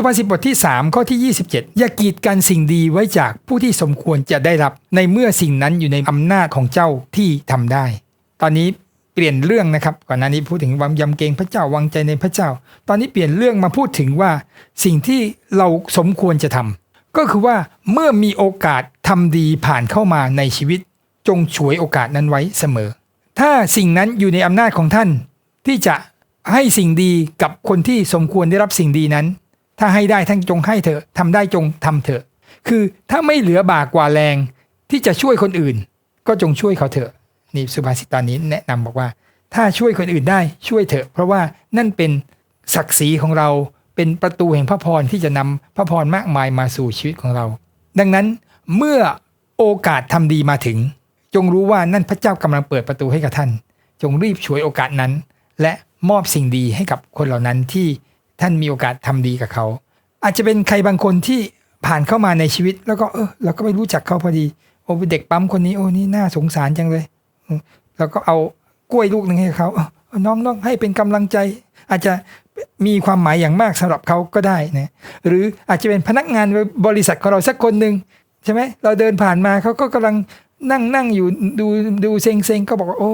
สุภาษิตบทที่ 3 ข้อที่ 27 อย่ากีดกันสิ่งดีไว้จากผู้ที่สมควรจะได้รับ ในเมื่อสิ่งนั้นอยู่ในอำนาจของเจ้าที่ทำได้ ตอนนี้เปลี่ยนเรื่องนะครับ ก่อนหน้านี้พูดถึงความยำเกรงพระเจ้าวางใจในพระเจ้า ตอนนี้เปลี่ยนเรื่องมาพูดถึงว่า สิ่งที่เราสมควรจะทำก็คือว่าเมื่อมีโอกาสทำดีผ่านเข้ามาในชีวิต จงฉวยโอกาสนั้นไว้เสมอ ถ้าสิ่งนั้นอยู่ในอำนาจของท่าน ที่จะให้สิ่งดีกับคนที่สมควรได้รับสิ่งดีนั้น ถ้าให้ได้ท่านจงให้เถอะทำได้จงทำเถอะ คือถ้าไม่เหลือบากกว่าแรงที่จะช่วยคนอื่น ก็จงช่วยเขาเถอะนี่สุภาษิตตอนนี้แนะนำบอกว่า ถ้าช่วยคนอื่นได้ช่วยเถอะ เพราะว่านั่นเป็นศักดิ์ศรีของเราเป็นประตูแห่งพระพรที่จะนำพระพรมากมายมาสู่ชีวิตของเรา ดังนั้นเมื่อโอกาสทำดีมาถึง จงรู้ว่านั่นพระเจ้ากำลังเปิดประตูให้กับท่าน จงรีบฉวยโอกาสนั้น และมอบสิ่งดีให้กับคนเหล่านั้นที่ ท่านมีโอกาสทำดีกับเขา อาจจะเป็นใครบางคนที่ผ่านเข้ามาในชีวิต แล้วก็เออเราก็ไม่รู้จักเขาพอดี โอ้เด็กปั๊มคนนี้โอ้นี่น่าสงสารจังเลยแล้วก็เอากล้วยลูกหนึ่งให้เขาน้องน้องให้เป็นกำลังใจ อาจจะมีความหมายอย่างมากสำหรับเขาก็ได้นะหรืออาจจะเป็นพนักงานบริษัทของเราสักคนหนึ่งใช่ไหมเราเดินผ่านมาเขาก็กำลัง นั่งนั่งอยู่ดูดูเซ็งเซ็งก็บอกว่าโอ้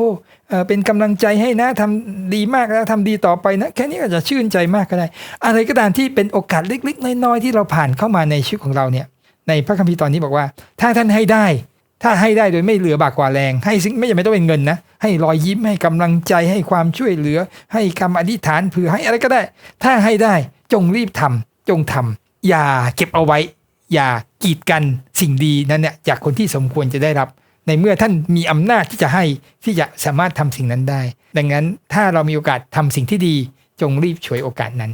เป็นกำลังใจให้นะทำดีมากแล้วทำดีต่อไปนะ แค่นี้ก็จะชื่นใจมากก็ได้ อะไรก็ตามที่เป็นโอกาสเล็กๆน้อยๆที่เราผ่านเข้ามาในชีวิตของเราเนี่ย ในพระคัมภีร์ตอนนี้บอกว่า ถ้าท่านให้ได้ ถ้าให้ได้โดยไม่เหลือบากกว่าแรง ให้สิ่งไม่จำเป็นต้องเป็นเงินนะ ให้รอยยิ้มให้กำลังใจให้ความช่วยเหลือ ให้คำอธิษฐานเผื่อให้อะไรก็ได้ ถ้าให้ได้จงรีบทำจงทำอย่าเก็บเอาไว้ อย่ากีดกันสิ่งดีนั้นเนี่ยจากคนที่สมควรจะได้รับ ในเมื่อท่านมีอำนาจที่จะให้ที่จะสามารถทำสิ่งนั้นได้ ดังนั้นถ้าเรามีโอกาสทำสิ่งที่ดีจงรีบฉวยโอกาสนั้น